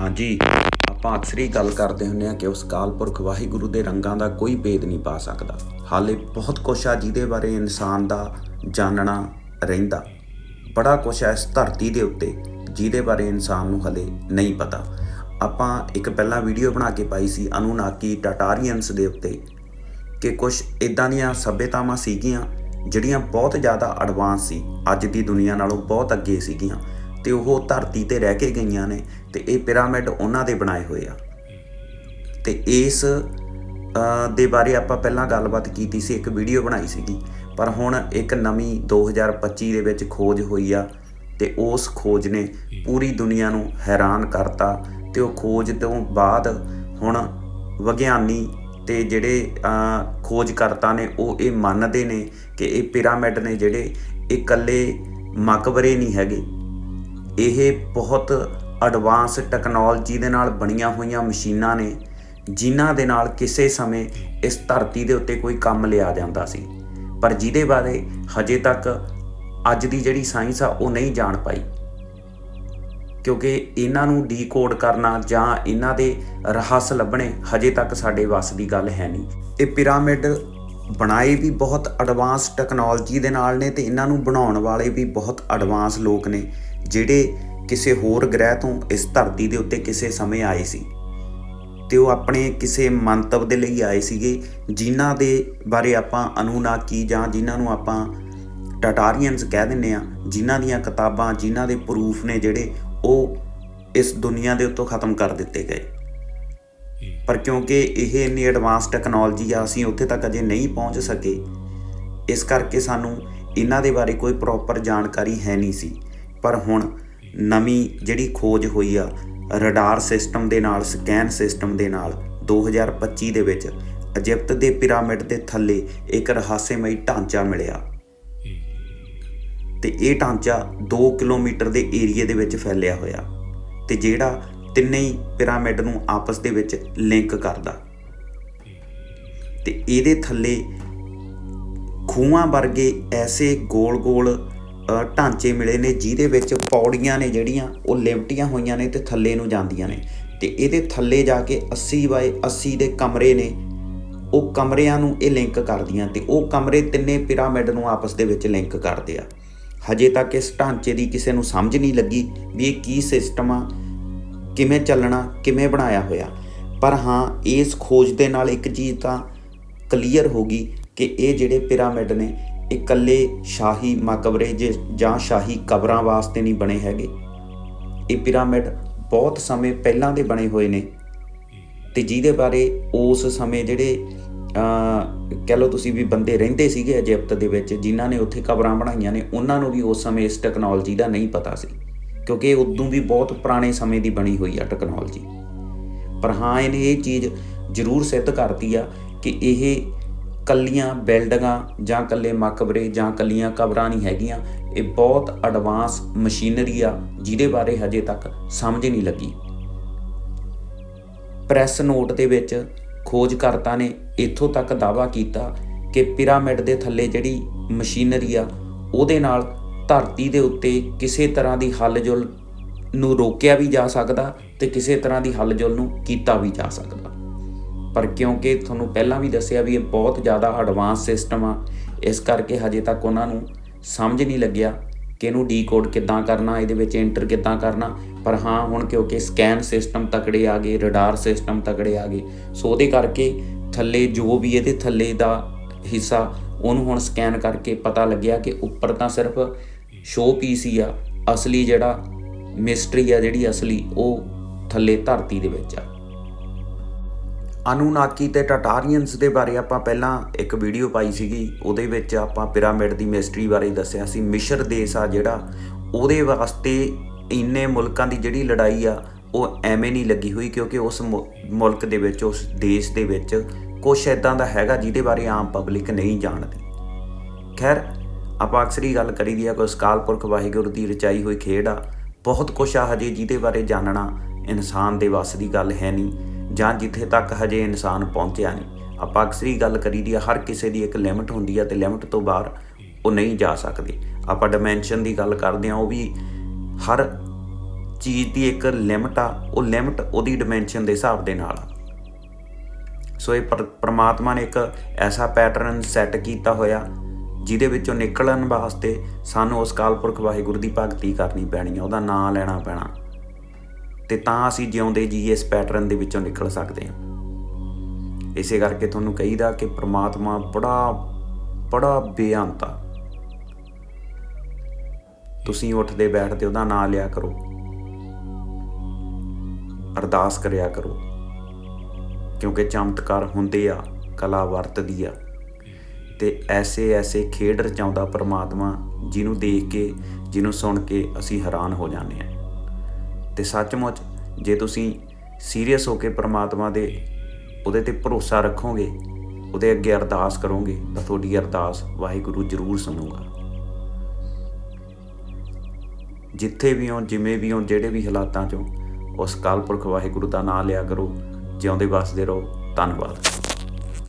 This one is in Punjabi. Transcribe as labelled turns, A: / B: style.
A: ਹਾਂਜੀ, ਆਪਾਂ ਅਕਸਰ ਹੀ ਗੱਲ ਕਰਦੇ ਹੁੰਨੇ ਆ ਕਿ ਉਸ ਕਾਲ ਪੁਰਖ ਵਾਹਿਗੁਰੂ ਦੇ ਰੰਗਾਂ ਦਾ ਕੋਈ ਭੇਦ ਨਹੀਂ ਪਾ ਸਕਦਾ। ਹਾਲੇ ਬਹੁਤ ਕੁਛ ਆ ਜਿਹਦੇ ਬਾਰੇ ਇਨਸਾਨ ਦਾ ਜਾਣਨਾ ਰਹਿੰਦਾ। ਬੜਾ ਕੁਛ ਹੈ ਇਸ ਧਰਤੀ ਦੇ ਉੱਤੇ, ਜਿਹਦੇ ਬਾਰੇ ਇਨਸਾਨ ਨੂੰ ਹਲੇ ਨਹੀਂ ਪਤਾ। ਆਪਾਂ ਇੱਕ ਪਹਿਲਾਂ ਵੀਡੀਓ ਬਣਾ ਕੇ ਪਾਈ ਸੀ ਅਨੂਨਾਕੀ ਟਟਾਰੀਅਨਸ ਦੇ ਉੱਤੇ ਕਿ ਕੁਝ ਇਦਾਂ ਦੀਆਂ ਸਭਿਅਤਾਵਾਂ ਸੀਗੀਆਂ ਜਿਹੜੀਆਂ ਬਹੁਤ ਜ਼ਿਆਦਾ ਐਡਵਾਂਸ ਸੀ। ਅੱਜ ਦੀ ਦੁਨੀਆ ਨਾਲੋਂ ਬਹੁਤ ਅੱਗੇ ਸੀਗੀਆਂ ਤੇ ਉਹ ਧਰਤੀ ਤੇ ਰਹਿ ਕੇ ਗਈਆਂ ਨੇ ਤੇ ਇਹ ਪਿਰਾਮਿਡ ਉਹਨਾਂ ਦੇ ਬਣਾਏ ਹੋਏ ਆ। ਤੇ ਇਸ ਦੇ ਬਾਰੇ ਆਪਾਂ ਪਹਿਲਾਂ ਗੱਲਬਾਤ ਕੀਤੀ ਸੀ, ਇੱਕ ਵੀਡੀਓ ਬਣਾਈ ਸੀਗੀ। ਪਰ ਹੁਣ ਇੱਕ ਨਵੀਂ 2025 ਦੇ ਵਿੱਚ ਖੋਜ ਹੋਈ ਆ ਤੇ ਉਸ ਖੋਜ ਨੇ ਪੂਰੀ ਦੁਨੀਆ ਨੂੰ ਹੈਰਾਨ ਕਰਤਾ ਤੇ ਉਹ ਖੋਜ ਤੋਂ ਬਾਅਦ ਹੁਣ ਵਿਗਿਆਨੀ ਤੇ ਜਿਹੜੇ ਖੋਜਕਰਤਾ ਨੇ ਉਹ ਇਹ ਮੰਨਦੇ ਨੇ ਕਿ ਇਹ ਪਿਰਾਮਿਡ ਨੇ ਜਿਹੜੇ ਇਹ ਇਕੱਲੇ ਮਕਬਰੇ ਨਹੀਂ ਹੈਗੇ। ਇਹ ਬਹੁਤ ਐਡਵਾਂਸ ਟੈਕਨੋਲੋਜੀ ਦੇ ਨਾਲ ਬਣੀਆਂ ਹੋਈਆਂ ਮਸ਼ੀਨਾਂ ਨੇ, ਜਿਨ੍ਹਾਂ ਦੇ ਨਾਲ ਕਿਸੇ ਸਮੇਂ ਇਸ ਧਰਤੀ ਦੇ ਉੱਤੇ ਕੋਈ ਕੰਮ ਲਿਆ ਜਾਂਦਾ ਸੀ। ਪਰ ਜਿਹਦੇ ਬਾਰੇ ਹਜੇ ਤੱਕ ਅੱਜ ਦੀ ਜਿਹੜੀ ਸਾਇੰਸ ਆ, ਉਹ ਨਹੀਂ ਜਾਣ ਪਾਈ। ਕਿਉਂਕਿ ਇਹਨਾਂ ਨੂੰ ਡੀਕੋਡ ਕਰਨਾ ਜਾਂ ਇਹਨਾਂ ਦੇ ਰਹੱਸ ਲੱਭਣੇ ਹਜੇ ਤੱਕ ਸਾਡੇ ਵੱਸ ਦੀ ਗੱਲ ਹੈ ਨਹੀਂ। ਇਹ ਪਿਰਾਮਿਡ ਬਣਾਏ ਵੀ ਬਹੁਤ ਐਡਵਾਂਸ ਟੈਕਨੋਲੋਜੀ ਦੇ ਨਾਲ ਨੇ ਤੇ ਇਹਨਾਂ ਨੂੰ ਬਣਾਉਣ ਵਾਲੇ ਵੀ ਬਹੁਤ ਐਡਵਾਂਸ ਲੋਕ ਨੇ, ਜਿਹੜੇ ਕਿਸੇ ਹੋਰ ਗ੍ਰਹਿ ਤੋਂ ਇਸ ਧਰਤੀ ਦੇ ਉੱਤੇ ਕਿਸੇ ਸਮੇਂ ਆਏ ਸੀ ਤੇ ਉਹ ਆਪਣੇ ਕਿਸੇ ਮੰਤਵ ਦੇ ਲਈ ਆਏ ਸੀਗੇ ਜਿਨ੍ਹਾਂ ਦੇ ਬਾਰੇ ਆਪਾਂ ਅਨੂਨਾਕੀ ਜਾਂ ਜਿਨ੍ਹਾਂ ਨੂੰ ਆਪਾਂ ਟਾਟਾਰੀਅਨਸ ਕਹਿ ਦਿੰਨੇ ਆ ਜਿਨ੍ਹਾਂ ਦੀਆਂ ਕਿਤਾਬਾਂ ਜਿਨ੍ਹਾਂ ਦੇ ਪ੍ਰੂਫ ਨੇ ਜਿਹੜੇ ਉਹ ਇਸ ਦੁਨੀਆ ਦੇ ਉੱਤੋਂ ਖਤਮ ਕਰ ਦਿੱਤੇ ਗਏ। ਪਰ ਕਿਉਂਕਿ ਇਹ ਇੰਨੀ ਐਡਵਾਂਸ ਟੈਕਨੋਲੋਜੀ ਆ ਅਸੀਂ ਉੱਥੇ ਤੱਕ ਅਜੇ ਨਹੀਂ ਪਹੁੰਚ ਸਕੇ ਇਸ ਕਰਕੇ ਸਾਨੂੰ ਇਹਨਾਂ ਦੇ ਬਾਰੇ ਕੋਈ ਪ੍ਰੋਪਰ ਜਾਣਕਾਰੀ ਹੈ ਨਹੀਂ ਸੀ। ਪਰ ਹੁਣ ਨਵੀਂ ਜਿਹੜੀ ਖੋਜ ਹੋਈ ਆ ਰਡਾਰ ਸਿਸਟਮ ਦੇ ਨਾਲ ਸਕੈਨ ਸਿਸਟਮ ਦੇ ਨਾਲ 2025 ਦੇ ਵਿੱਚ ਇਜਿਪਟ ਦੇ ਪਿਰਾਮਿਡ ਦੇ ਥੱਲੇ ਇੱਕ ਰਹੱਸਮਈ ਢਾਂਚਾ ਮਿਲਿਆ। ਤੇ ਇਹ ਢਾਂਚਾ 2 ਕਿਲੋਮੀਟਰ ਦੇ ਏਰੀਏ ਦੇ ਵਿੱਚ ਫੈਲਿਆ ਹੋਇਆ ਤੇ ਜਿਹੜਾ ਤਿੰਨੇ ਹੀ ਪਿਰਾਮਿਡ ਨੂੰ ਆਪਸ ਦੇ ਵਿੱਚ ਲਿੰਕ ਕਰਦਾ। ਤੇ ਇਹਦੇ ਥੱਲੇ ਖੂਹਾਂ ਵਰਗੇ ਐਸੇ ਗੋਲ-ਗੋਲ ਢਾਂਚੇ ਮਿਲੇ ਨੇ, ਜਿਹਦੇ ਵਿੱਚ ਪੌੜੀਆਂ ਨੇ ਜਿਹੜੀਆਂ, ਉਹ ਲਿਮਟੀਆਂ ਹੋਈਆਂ ਨੇ ਤੇ ਥੱਲੇ ਨੂੰ ਜਾਂਦੀਆਂ ਨੇ। ਤੇ ਇਹਦੇ ਥੱਲੇ ਜਾ ਕੇ 80 ਬਾਏ 80 ਦੇ ਕਮਰੇ ਨੇ। ਉਹ ਕਮਰਿਆਂ ਨੂੰ ਇਹ ਲਿੰਕ ਕਰਦੀਆਂ ਤੇ ਉਹ ਕਮਰੇ ਤਿੰਨੇ ਪਿਰਾਮਿਡ ਨੂੰ ਆਪਸ ਦੇ ਵਿੱਚ ਲਿੰਕ ਕਰਦੇ ਆ। ਹਜੇ ਤੱਕ ਇਸ ਢਾਂਚੇ ਦੀ ਕਿਸੇ ਨੂੰ ਸਮਝ ਨਹੀਂ ਲੱਗੀ ਵੀ ਇਹ ਕੀ ਸਿਸਟਮ ਆ, ਕਿਵੇਂ ਚੱਲਣਾ, ਕਿਵੇਂ ਬਣਾਇਆ ਹੋਇਆ। ਪਰ ਹਾਂ, ਇਸ ਖੋਜ ਦੇ ਨਾਲ ਇੱਕ ਚੀਜ਼ ਤਾਂ ਕਲੀਅਰ ਹੋ ਗਈ ਕਿ ਇਹ ਜਿਹੜੇ ਪਿਰਾਮਿਡ ਨੇ ਇਕੱਲੇ ਸ਼ਾਹੀ ਮਕਬਰੇ ਜਾਂ ਸ਼ਾਹੀ ਕਬਰਾਂ ਵਾਸਤੇ ਨਹੀਂ ਬਣੇ ਹੈਗੇ। ਇਹ ਪਿਰਾਮਿਡ ਬਹੁਤ ਸਮੇਂ ਪਹਿਲਾਂ ਦੇ ਬਣੇ ਹੋਏ ਨੇ ਤੇ ਜਿਹਦੇ ਬਾਰੇ ਉਸ ਸਮੇਂ ਜਿਹੜੇ ਅ ਕਹਿ ਲਓ ਤੁਸੀਂ ਵੀ ਬੰਦੇ ਰਹਿੰਦੇ ਸੀਗੇ ਇਜਿਪਟ ਦੇ ਵਿੱਚ, ਜਿਨ੍ਹਾਂ ਨੇ ਉੱਥੇ ਕਬਰਾਂ ਬਣਾਈਆਂ ਨੇ, ਉਹਨਾਂ ਨੂੰ ਵੀ ਉਸ ਸਮੇਂ ਇਸ ਟੈਕਨੋਲੋਜੀ ਦਾ ਨਹੀਂ ਪਤਾ ਸੀ। ਕਿਉਂਕਿ ਇਹ ਉਦੋਂ ਵੀ ਬਹੁਤ ਪੁਰਾਣੇ ਸਮੇਂ ਦੀ ਬਣੀ ਹੋਈ ਆ ਟੈਕਨੋਲੋਜੀ। ਪਰ ਹਾਂ, ਇਹਨੇ ਇਹ ਚੀਜ਼ ਜ਼ਰੂਰ ਸਿੱਧ ਕਰਤੀ ਆ ਕਿ ਇਹ ਕੱਲੀਆਂ ਬਿਲਡਿੰਗਾਂ ਜਾਂ ਕੱਲੇ ਮਕਬਰੇ ਜਾਂ ਕੱਲੀਆਂ ਕਬਰਾਂ ਨਹੀਂ ਹੈਗੀਆਂ। ਇਹ ਬਹੁਤ ਐਡਵਾਂਸ ਮਸ਼ੀਨਰੀ ਆ, ਜਿਹਦੇ ਬਾਰੇ ਹਜੇ ਤੱਕ ਸਮਝ ਨਹੀਂ ਲੱਗੀ। ਪ੍ਰੈਸ ਨੋਟ ਦੇ ਵਿੱਚ ਖੋਜਕਰਤਾ ਨੇ ਇੱਥੋਂ ਤੱਕ ਦਾਅਵਾ ਕੀਤਾ ਕਿ ਪਿਰਾਮਿਡ ਦੇ ਥੱਲੇ ਜਿਹੜੀ ਮਸ਼ੀਨਰੀ ਆ, ਉਹਦੇ ਨਾਲ ਧਰਤੀ ਦੇ ਉੱਤੇ ਕਿਸੇ ਤਰ੍ਹਾਂ ਦੀ ਹਲਜੁਲ ਨੂੰ ਰੋਕਿਆ ਵੀ ਜਾ ਸਕਦਾ ਤੇ ਕਿਸੇ ਤਰ੍ਹਾਂ ਦੀ ਹਲਜੁਲ ਨੂੰ ਕੀਤਾ ਵੀ ਜਾ ਸਕਦਾ। ਪਰ ਕਿਉਂਕਿ ਤੁਹਾਨੂੰ ਪਹਿਲਾਂ ਵੀ ਦੱਸਿਆ ਵੀ ਇਹ ਬਹੁਤ ਜ਼ਿਆਦਾ ਐਡਵਾਂਸ ਸਿਸਟਮ ਆ, ਇਸ ਕਰਕੇ ਹਜੇ ਤੱਕ ਉਹਨਾਂ ਨੂੰ ਸਮਝ ਨਹੀਂ ਲੱਗਿਆ ਕਿ ਇਹਨੂੰ ਡੀਕੋਡ ਕਿੱਦਾਂ ਕਰਨਾ, ਇਹਦੇ ਵਿੱਚ ਐਂਟਰ ਕਿੱਦਾਂ ਕਰਨਾ। ਪਰ ਹਾਂ, ਹੁਣ ਕਿਉਂਕਿ ਸਕੈਨ ਸਿਸਟਮ ਤਕੜੇ ਆ ਗਏ ਰਡਾਰ ਸਿਸਟਮ ਤਕੜੇ ਆ ਗਏ, ਸੋ ਉਹਦੇ ਕਰਕੇ ਥੱਲੇ ਜੋ ਵੀ ਇਹਦੇ ਥੱਲੇ ਦਾ ਹਿੱਸਾ, ਉਹਨੂੰ ਹੁਣ ਸਕੈਨ ਕਰਕੇ ਪਤਾ ਲੱਗਿਆ ਕਿ ਉੱਪਰ ਤਾਂ ਸਿਰਫ ਸ਼ੋ ਪੀਸ ਹੀ ਆ, ਅਸਲੀ ਜਿਹੜਾ ਮਿਸਟਰੀ ਆ, ਜਿਹੜੀ ਅਸਲੀ, ਉਹ ਥੱਲੇ ਧਰਤੀ ਦੇ ਵਿੱਚ ਆ। ਅਨੂਨਾਕੀ ਤੇ ਟਟਾਰੀਅਨਸ ਦੇ ਬਾਰੇ ਆਪਾਂ ਪਹਿਲਾਂ ਇੱਕ ਵੀਡੀਓ ਪਾਈ ਸੀਗੀ। ਉਹਦੇ ਵਿੱਚ ਆਪਾਂ ਪਿਰਾਮਿਡ ਦੀ ਮਿਸਟਰੀ ਬਾਰੇ ਦੱਸਿਆ ਸੀ। ਮਿਸ਼ਰ ਦੇਸ਼ ਆ ਜਿਹੜਾ, ਉਹਦੇ ਵਾਸਤੇ ਇੰਨੇ ਮੁਲਕਾਂ ਦੀ ਜਿਹੜੀ ਲੜਾਈ ਆ, ਉਹ ਐਵੇਂ ਨਹੀਂ ਲੱਗੀ ਹੋਈ ਕਿਉਂਕਿ ਉਸ ਮੁਲਕ ਦੇ ਵਿੱਚ, ਉਸ ਦੇਸ਼ ਦੇ ਵਿੱਚ ਕੁਝ ਇਦਾਂ ਦਾ ਹੈਗਾ ਜਿਹਦੇ ਬਾਰੇ ਆਮ ਪਬਲਿਕ ਨਹੀਂ ਜਾਣਦੀ। ਖੈਰ, ਆਪਾਂ ਅਕਸਰ ਹੀ ਗੱਲ ਕਰੀਦੀ ਆ ਕਿ ਉਸ ਪੁਰਖ ਵਾਹਿਗੁਰੂ ਦੀ ਰਚਾਈ ਹੋਈ ਖੇਡ ਆ। ਬਹੁਤ ਕੁਛ ਆ ਹਜੇ ਜਿਹਦੇ ਬਾਰੇ ਜਾਣਨਾ ਇਨਸਾਨ ਦੇ ਵੱਸ ਦੀ ਗੱਲ ਹੈ ਨਹੀਂ। ਜਾਂ ਜਿੱਥੇ ਤੱਕ ਹਜੇ ਇਨਸਾਨ ਪਹੁੰਚਿਆ ਨਹੀਂ। ਆਪਾਂ ਅਕਸਰ ਹੀ ਗੱਲ ਕਰੀ ਦੀ ਹਰ ਕਿਸੇ ਦੀ ਇੱਕ ਲਿਮਟ ਹੁੰਦੀ ਆ ਤੇ ਲਿਮਟ ਤੋਂ ਬਾਹਰ ਉਹ ਨਹੀਂ ਜਾ ਸਕਦੇ। ਆਪਾਂ ਡਾਈਮੈਂਸ਼ਨ ਦੀ ਗੱਲ ਕਰਦੇ ਆ, ਉਹ ਵੀ ਹਰ ਚੀਜ਼ ਦੀ ਇੱਕ ਲਿਮਟ ਆ, ਉਹ ਲਿਮਟ ਉਹਦੀ ਡਾਈਮੈਂਸ਼ਨ ਦੇ ਹਿਸਾਬ ਦੇ ਨਾਲ ਆ। ਸੋ ਇਹ ਪਰ- ਪ੍ਰਮਾਤਮਾ ਨੇ ਇੱਕ ਐਸਾ ਪੈਟਰਨ ਸੈੱਟ ਕੀਤਾ ਹੋਇਆ, ਜਿਹਦੇ ਵਿੱਚੋਂ ਨਿਕਲਣ ਵਾਸਤੇ ਸਾਨੂੰ ਉਸ ਕਾਲਪੁਰਖ ਵਾਹਿਗੁਰੂ ਦੀ ਭਗਤੀ ਕਰਨੀ ਪੈਣੀ ਆ, ਉਹਦਾ ਨਾਮ ਲੈਣਾ ਪੈਣਾ। ਤੇ ਤਾਂ ਅਸੀਂ ਜਿਉਂਦੇ ਜੀ ਇਸ ਪੈਟਰਨ ਦੇ ਵਿੱਚੋਂ ਨਿਕਲ ਸਕਦੇ ਹਾਂ। ਇਸੇ ਕਰਕੇ ਤੁਹਾਨੂੰ ਕਹੀਦਾ ਕਿ ਪ੍ਰਮਾਤਮਾ ਬੜਾ ਬੜਾ ਬੇਅੰਤ ਆ। ਤੁਸੀਂ ਉੱਠਦੇ ਬੈਠਦੇ ਉਹਦਾ ਨਾਮ ਲਿਆ ਕਰੋ। ਅਰਦਾਸ ਕਰਿਆ ਕਰੋ। ਕਿਉਂਕਿ ਚਮਤਕਾਰ ਹੁੰਦੇ ਆ, ਕਲਾ ਵਰਤਦੀ ਆ। ਤੇ ਐਸੇ ਐਸੇ ਖੇਡ ਰਚਾਉਂਦਾ ਪਰਮਾਤਮਾ, ਜਿਹਨੂੰ ਦੇਖ ਕੇ, ਜਿਹਨੂੰ ਸੁਣ ਕੇ ਅਸੀਂ ਹੈਰਾਨ ਹੋ ਜਾਂਦੇ ਆ ਤੇ ਸੱਚਮੁੱਚ ਜੇ ਤੁਸੀਂ ਸੀਰੀਅਸ ਹੋ ਕੇ ਪ੍ਰਮਾਤਮਾ ਦੇ ਉਹਦੇ ਤੇ ਭਰੋਸਾ ਰੱਖੋਗੇ, ਉਹਦੇ ਅੱਗੇ ਅਰਦਾਸ ਕਰੋਗੇ, ਤਾਂ ਤੁਹਾਡੀ ਅਰਦਾਸ ਵਾਹਿਗੁਰੂ ਜ਼ਰੂਰ ਸੁਣੂਗਾ। ਜਿੱਥੇ ਵੀ ਹੋ, ਜਿਵੇਂ ਵੀ ਹੋ, ਜਿਹੜੇ ਵੀ ਹਾਲਾਤਾਂ ਚੋਂ, ਉਸ ਕਾਲਪੁਰਖ ਵਾਹਿਗੁਰੂ ਦਾ ਨਾਮ ਲਿਆ ਕਰੋ, ਜਿਉਂਦੇ ਵਸਦੇ ਰਹੋ। ਧੰਨਵਾਦ।